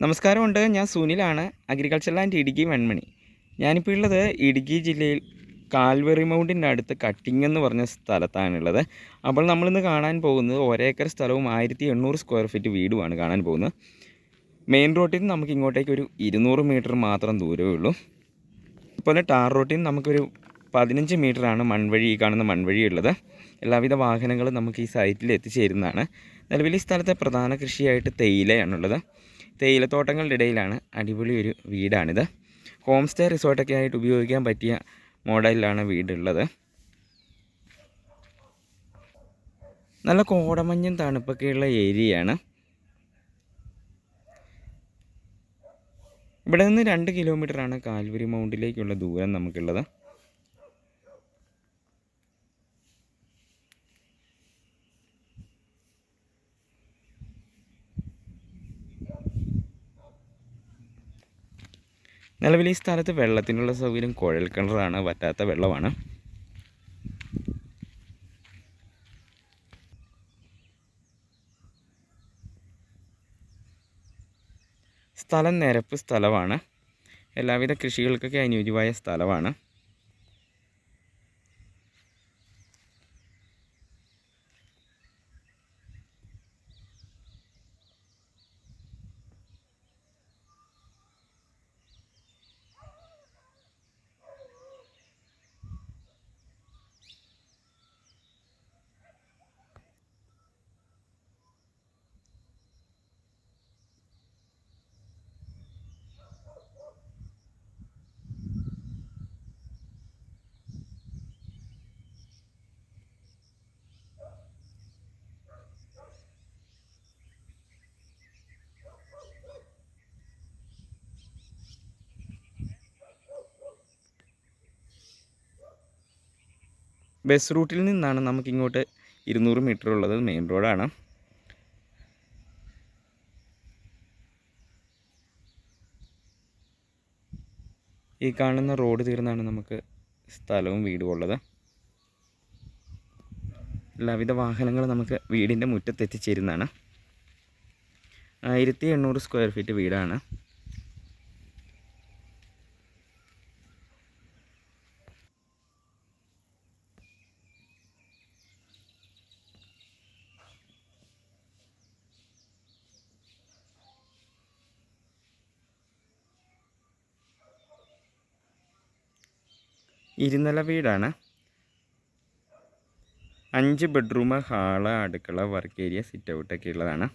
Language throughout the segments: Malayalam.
നമസ്കാരമുണ്ട്. ഞാൻ സുനിലാണ്. Agriculture land Idukki Venmani. ഞാനിപ്പോൾ ഉള്ളത് ഇടുക്കി ജില്ലയിൽ കാൽവറി മൗണ്ടിന്റെ അടുത്ത് കട്ടിങ് എന്ന് പറഞ്ഞ സ്ഥലത്താണുള്ളത്. അപ്പോൾ നമ്മളിന്ന് കാണാൻ പോകുന്നത് ഒരേക്കർ സ്ഥലവും ആയിരത്തി എണ്ണൂറ് സ്ക്വയർ ഫീറ്റ് വീടുമാണ് കാണാൻ പോകുന്നത്. മെയിൻ റോട്ടിൽ നിന്ന് നമുക്ക് ഇങ്ങോട്ടേക്ക് ഒരു ഇരുന്നൂറ് മീറ്റർ മാത്രം ദൂരമേ ഉള്ളൂ. അതുപോലെ ടാർ റോട്ടിൽ നിന്ന് നമുക്കൊരു പതിനഞ്ച് മീറ്ററാണ് മൺവഴി ഈ കാണുന്ന മൺവഴി ഉള്ളത്. എല്ലാവിധ വാഹനങ്ങളും നമുക്ക് ഈ സൈറ്റിൽ എത്തിച്ചേരുന്നതാണ്. നിലവിൽ ഈ സ്ഥലത്തെ പ്രധാന കൃഷിയായിട്ട് തേയിലയാണുള്ളത്. തേയിലത്തോട്ടങ്ങളുടെ ഇടയിലാണ് അടിപൊളി ഒരു വീടാണിത്. ഹോം സ്റ്റേ റിസോർട്ടൊക്കെ ആയിട്ട് ഉപയോഗിക്കാൻ പറ്റിയ മോഡലിലാണ് വീടുള്ളത്. നല്ല കോടമഞ്ഞും തണുപ്പൊക്കെയുള്ള ഏരിയയാണ്. ഇവിടെ നിന്ന് രണ്ട് കിലോമീറ്ററാണ് കാൽവരി മൗണ്ടിലേക്കുള്ള ദൂരം നമുക്കുള്ളത്. നിലവിൽ ഈ സ്ഥലത്ത് വെള്ളത്തിനുള്ള സൗകര്യം കുഴൽ കിണറാണ് വറ്റാത്ത വെള്ളമാണ്. സ്ഥലം നിരപ്പ് സ്ഥലമാണ്. എല്ലാവിധ കൃഷികൾക്കൊക്കെ അനുയോജ്യമായ സ്ഥലമാണ്. ബസ് റൂട്ടിൽ നിന്നാണ് നമുക്കിങ്ങോട്ട് ഇരുന്നൂറ് മീറ്റർ ഉള്ളത് മെയിൻ റോഡാണ്. ഈ കാണുന്ന റോഡ് തീർന്നാണ് നമുക്ക് സ്ഥലവും വീടും ഉള്ളത്. എല്ലാവിധ വാഹനങ്ങളും നമുക്ക് വീടിന്റെ മുറ്റത്തെത്തിച്ചേരുന്നതാണ്. ആയിരത്തി എണ്ണൂറ് സ്ക്വയർ ഫീറ്റ് വീടാണ്. ഇരുനില വീടാണ്. അഞ്ച് ബെഡ്റൂം ഹാൾ അടുക്കള വർക്ക് ഏരിയ സിറ്റ് ഔട്ടൊക്കെ ഉള്ളതാണ്.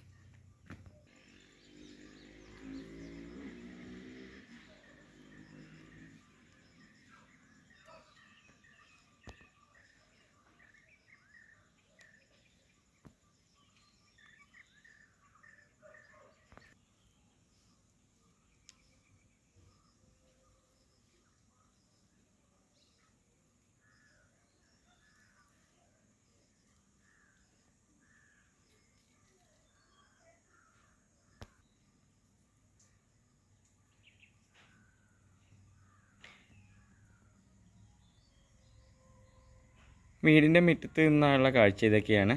വീടിന്റെ മുറ്റത്ത് നിന്നുള്ള കാഴ്ച ഇതൊക്കെയാണ്.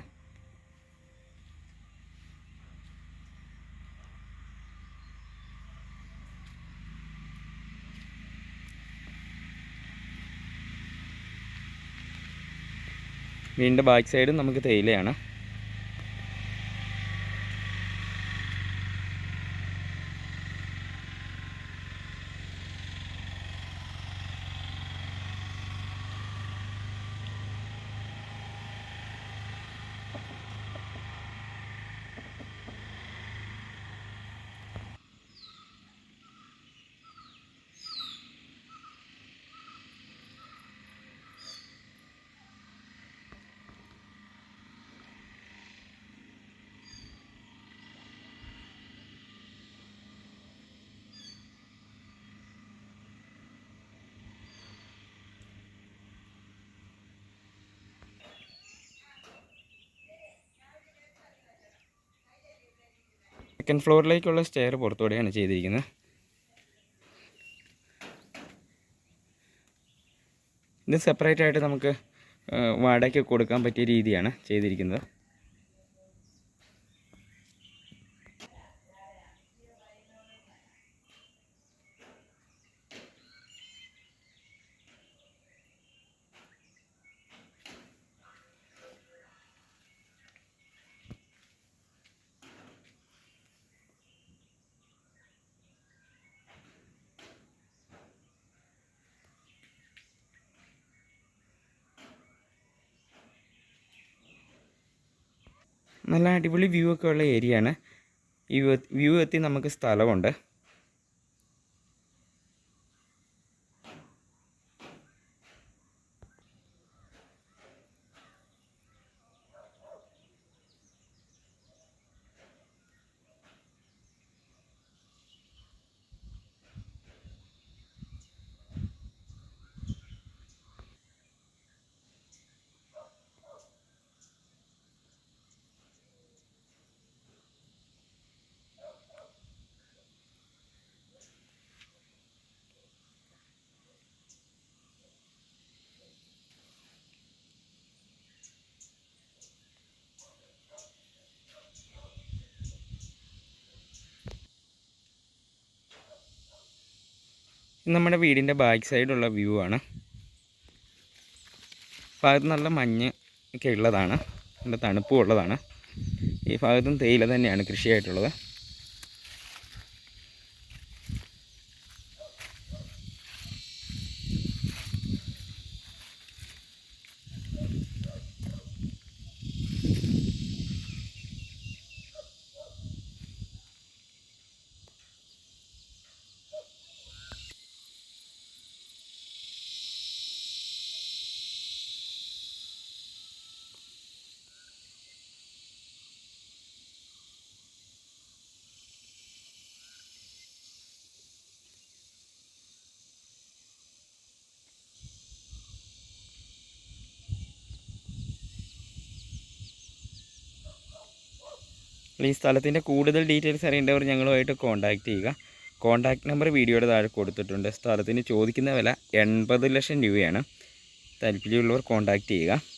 വീടിന്റെ ബാക്ക് സൈഡും നമുക്ക് തേയിലയാണ്. സെക്കൻഡ് ഫ്ലോറിലേക്കുള്ള സ്റ്റെയർ പുറത്തൂടെയാണ് ചെയ്തിരിക്കുന്നത്. ഇത് സെപ്പറേറ്റ് ആയിട്ട് നമുക്ക് വാടകയ്ക്ക് കൊടുക്കാൻ പറ്റിയ രീതിയാണ് ചെയ്തിരിക്കുന്നത്. നല്ല അടിപൊളി വ്യൂ ഒക്കെ ഉള്ള ഏരിയയാണ് ഈ വ്യൂ എത്തി നമുക്ക് സ്ഥലമുണ്ട്. നമ്മുടെ വീടിന്റെ ബാക്ക് സൈഡുള്ള വ്യൂ ആണ്. ഭാഗത്ത് നല്ല മഞ്ഞ് ഒക്കെ ഉള്ളതാണ് നല്ല തണുപ്പും ഉള്ളതാണ്. ഈ ഭാഗത്തും തേയില തന്നെയാണ് കൃഷിയായിട്ടുള്ളത്. ഈ സ്ഥലത്തിന്റെ കൂടുതൽ ഡീറ്റെയിൽസ് അറിയേണ്ടവർ ഞങ്ങളുമായിട്ട് കോൺടാക്റ്റ് ചെയ്യുക. കോൺടാക്റ്റ് നമ്പർ വീഡിയോയുടെ താഴെ കൊടുത്തിട്ടുണ്ട്. സ്ഥലത്തിന് ചോദിക്കുന്ന വില എൺപത് ലക്ഷം രൂപയാണ്. താല്പര്യമുള്ളവർ കോൺടാക്റ്റ് ചെയ്യുക.